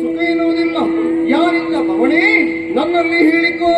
ಸುಖ ಎನ್ನುವುದಿಲ್ಲ ಯಾರಿಂದ ಭವಣೆ ನನ್ನಲ್ಲಿ ಹೇಳಿಕೋ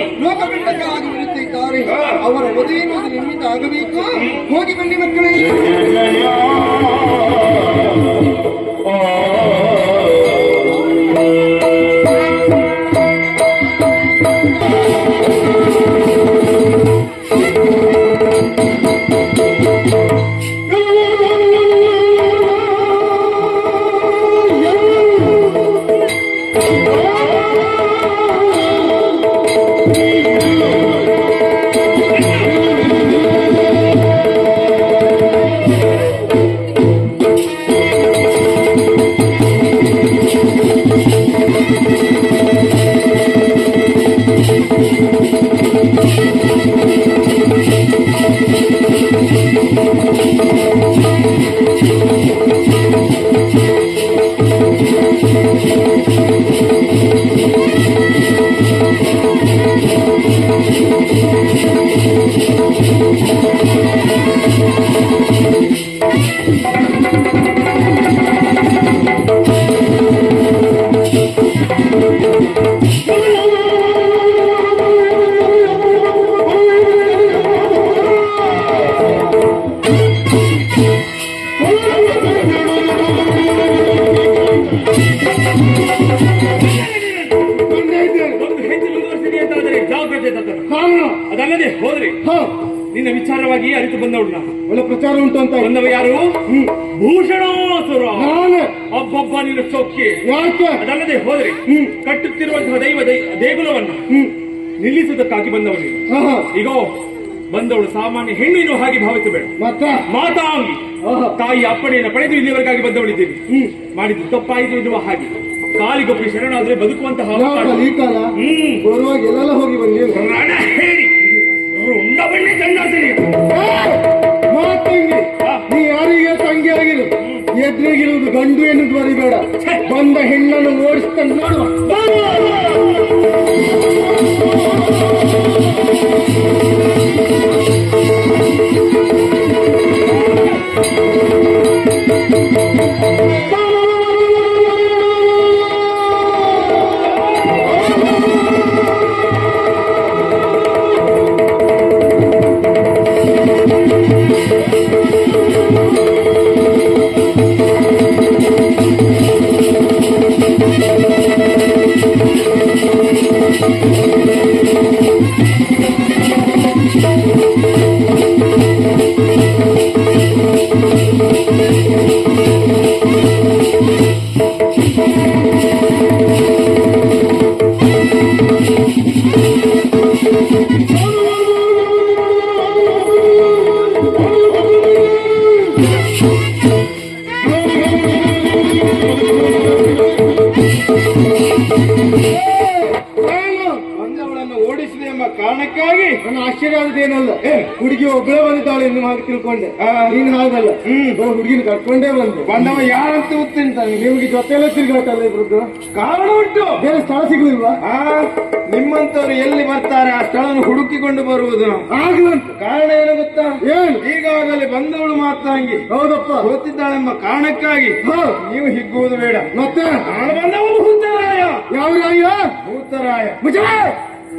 ದಾನವ ಲೋಕಬಿಂಡಕ್ಕಾಗಿ ನಿಲ್ಲುತ್ತಿದ್ದಾರೆ ಅವರ ವಧೆಯನ್ನು ನಿಮ್ಮಿಂದ ಆಗಬೇಕು ಹೋಗಿ ಬನ್ನಿ ಮಕ್ಕಳೇ ಒಳ್ಳೆ ಪ್ರಚಾರ ಉಂಟು ಅಂತ ಬಂದವ ಯಾರು? ಭೂಷಣಾಸುರ. ನಾನೇ. ಒಬ್ಬೊಬ್ಬ ನಿನ್ನ ಚೌಕಿ ಯಾಕೆ? ಅದಲ್ಲದೆ ಹೋದ್ರೆ ಕಟ್ಟುತ್ತಿರುವಂತಹ ದೈವ ದೇಗುಲವನ್ನು ನಿಲ್ಲಿಸುವುದಕ್ಕಾಗಿ ಬಂದವನು. ಈಗ ಬಂದವಳು ಸಾಮಾನ್ಯ ಹೆಣ್ಣಿನ ಹಾಗೆ ಭಾವಿಸಬೇಡ. ಮಾತಾಂಗಿ. ತಾಯಿ ಅಪ್ಪಣೆಯನ್ನು ಪಡೆದು ಇಲ್ಲಿವರೆಗಾಗಿ ಬಂದವಳಿದ್ದೇನೆ ಹ್ಮ್. ಮಾಡಿದ್ದು ತಪ್ಪಾಯಿತು ಎನ್ನುವ ಹಾಗೆ. ಕಾಲಿಗೊಬ್ಬರು ಶರಣಾದ್ರೆ ಬದುಕುವಂತಹ ಹ್ಮ್. ಹೋಗಿ ಬನ್ನಿ ಹೇಳಿ ಉಂಡ ಬಣ್ಣೆ ಎದುರಿಗಿರುವುದು ಗಂಡು ಎನ್ನುವುದು ಬರಿಬೇಡ ಬಂದ ಹೆಣ್ಣನ್ನು ಓಡಿಸ್ತಾನೆ ನೋಡುವ. ಕಾರಣಕ್ಕಾಗಿ ನನ್ನ ಆಶ್ಚರ್ಯ ಏನಲ್ಲ. ಹುಡುಗಿ ಒಬ್ಬಳೇ ಬಂದಿದ್ದಾಳೆ ಇನ್ನು ಹಾಗೆ ತಿಳ್ಕೊಂಡೆ. ನೀನ್ ಹಾಗಲ್ಲ. ಹುಡುಗಿನ ಕರ್ಕೊಂಡೇ ಬಂದು. ಬಂದವ ಯಾರಂತ ಗೊತ್ತಿಂತಾನೆ ನಿಮ್ಗೆ? ಜೊತೆಲ್ಲ ತಿರ್ಗಾಟಲ್ಲ ಇಬ್ರದ್ದು? ಕಾರಣ ಉಂಟು. ಬೇರೆ ಸ್ಥಳ ಸಿಗ್ಲಿಲ್ವಾ ಆ ನಿಮ್ಮಂತವ್ರು ಎಲ್ಲಿ ಬರ್ತಾರೆ? ಆ ಸ್ಥಳವನ್ನು ಹುಡುಕಿಕೊಂಡು ಬರುವುದು ಆಗ್ಲಂತ ಕಾರಣ ಏನು ಗೊತ್ತಾ? ಏನು? ಈಗಾಗಲೇ ಬಂದವಳು ಮಾತಾಂಗಿ ಹೌದಪ್ಪ. ಗೊತ್ತಿದ್ದಾಳೆಂಬ ಕಾರಣಕ್ಕಾಗಿ ಹಾ. ನೀವು ಹಿಗ್ಗುವುದು ಬೇಡ. ಮತ್ತೆ? ನಾನು ಬಂದವನು ಭೂತರಾಯ ಯಾವ ರಾಯ ಭೂತರಾಯ ಮುಜಾ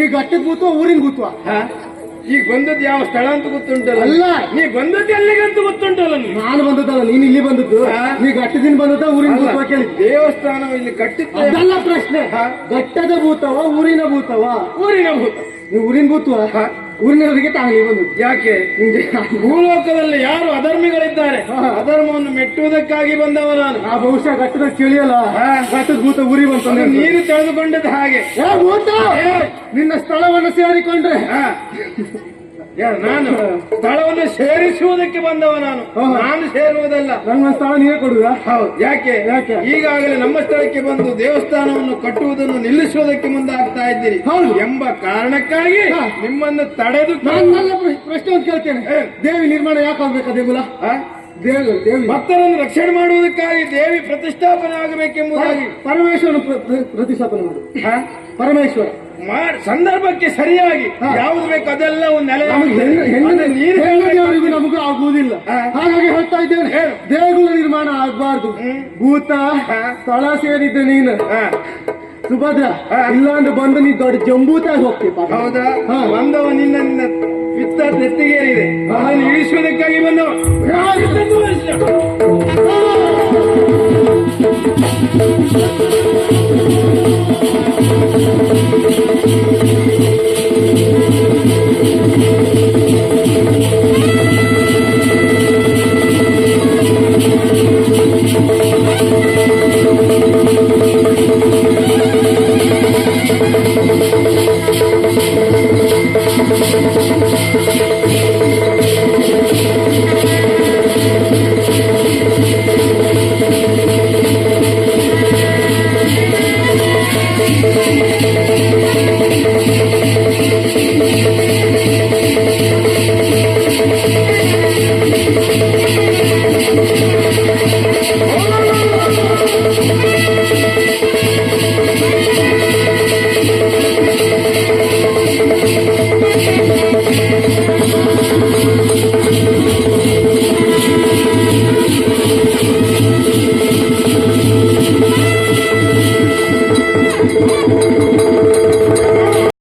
ನೀ ಗಟ್ಟಿ ಕೂತ್ವ ಊರಿನ ಕೂತ್ವ? ಈಗ ಬಂದದ್ದು ಯಾವ ಸ್ಥಳ ಅಂತ ಗೊತ್ತುಂಟಲ್ಲ? ಅಲ್ಲ. ನೀ ಬಂದದ್ದು ಎಲ್ಲಿಗಂತ ಗೊತ್ತುಂಟಲ್ಲ ನೀ ನಾನು ಬಂದದ್ದಲ್ಲ ನೀನ್ ಇಲ್ಲಿ ಬಂದದ್ದು? ನೀ ಗಟ್ಟದಿಂದ ಬಂದದ ಊರಿನ ಭೂತವ ಕೇಳಿ. ದೇವಸ್ಥಾನ ಇಲ್ಲಿ ಕಟ್ಟಿದ್ದಲ್ಲ ಪ್ರಶ್ನೆ. ಹಾ? ಗಟ್ಟದ ಭೂತವ ಊರಿನ ಭೂತವ? ಊರಿನ ಭೂತ. ನೀವು ಊರಿನ ಭೂತವ? ಹಾ? ಊರಿನವರಿಗೆ ತಾಂಗ್ಲಿ ಬಂದು ಯಾಕೆ? ಭೂಲೋಕದಲ್ಲಿ ಯಾರು ಅಧರ್ಮಿಗಳಿದ್ದಾರೆ. ಅಧರ್ಮವನ್ನು ಮೆಟ್ಟುವುದಕ್ಕಾಗಿ ಬಂದವ ನಾನು ಆ ಬಹುಶಃ ಘಟ್ಟದ ತಿಳಿಯಲ್ಲ ಘಟ್ಟದ ಭೂತ ಊರಿ ಬಂತು ನೀರು ತೆಗೆದುಕೊಂಡದ್ದು ಹಾಗೆ. ನಿನ್ನ ಸ್ಥಳವನ್ನು ಸೇರಿಕೊಂಡ್ರೆ. ನಾನು? ಸ್ಥಳವನ್ನು ಸೇರಿಸುವುದಕ್ಕೆ ಬಂದವ ನಾನು. ನಾನು ಸೇರುವುದಲ್ಲ. ನನ್ನ ಸ್ಥಳ ನೀವೇ ಕೊಡುವ ಹೌದು. ಯಾಕೆ? ಯಾಕೆ? ಈಗಾಗಲೇ ನಮ್ಮ ಸ್ಥಳಕ್ಕೆ ಬಂದು ದೇವಸ್ಥಾನವನ್ನು ಕಟ್ಟುವುದನ್ನು ನಿಲ್ಲಿಸುವುದಕ್ಕೆ ಮುಂದಾಗ್ತಾ ಇದ್ದೀರಿ. ಹೌದು. ಎಂಬ ಕಾರಣಕ್ಕಾಗಿ. ನಿಮ್ಮನ್ನು ತಡೆದು ನಾನು ಪ್ರಶ್ನೆ ಒಂದು ಕೇಳ್ತೇನೆ. ದೇವಿ ನಿರ್ಮಾಣ ಯಾಕೆ ಆಗ್ಬೇಕಾ ದೇಗುಲ? ದೇವಿ ದೇವಿ. ಭಕ್ತರನ್ನು ರಕ್ಷಣೆ ಮಾಡುವುದಕ್ಕಾಗಿ ದೇವಿ ಪ್ರತಿಷ್ಠಾಪನೆ ಆಗಬೇಕೆಂಬುದಾಗಿ. ಪರಮೇಶ್ವರನ ಪ್ರ- ಪ್ರ- ಪ್ರತಿಷ್ಠಾಪನೆ ಮಾಡು. ಹಾ? ಪರಮೇಶ್ವರ. ಮಾಡ್- ಸಂದರ್ಭಕ್ಕೆ ಸರಿಯಾಗಿ ಯಾವ್ದು ಬೇಕು ಅದೆಲ್ಲ ಒಂದು ನೆಲೆ ನಮಗೆ ಹೆಣ್ಣು ನಮಗೂ ಆಗುವುದಿಲ್ಲ. ಹಾಗಾಗಿ ಹೇಳ್ತಾ ಇದ್ದೇನೆ. ದೇಗುಲ ನಿರ್ಮಾಣ ಆಗ್ಬಾರ್ದು. ಭೂತ. ಸ್ಥಳ ಸೇರಿದ್ದೆ ನೀನು. ಸುಭದ್ರ ಇಲ್ಲಾಂದ್ರೆ ಬಂದು ನೀ ದೊಡ್ಡ ಜಂಬೂತಾಗಿ ಹೋಗ್ತೀವಿ ಪಾಪ. ಹೌದಾ. ಬಂದವ ನಿನ್ನ ಪಿತ್ತ ನೆತ್ತಿಗೇರಿದೆ ಅದನ್ನು ಇಳಿಸುವುದಕ್ಕಾಗಿ ಬಂದವ. Música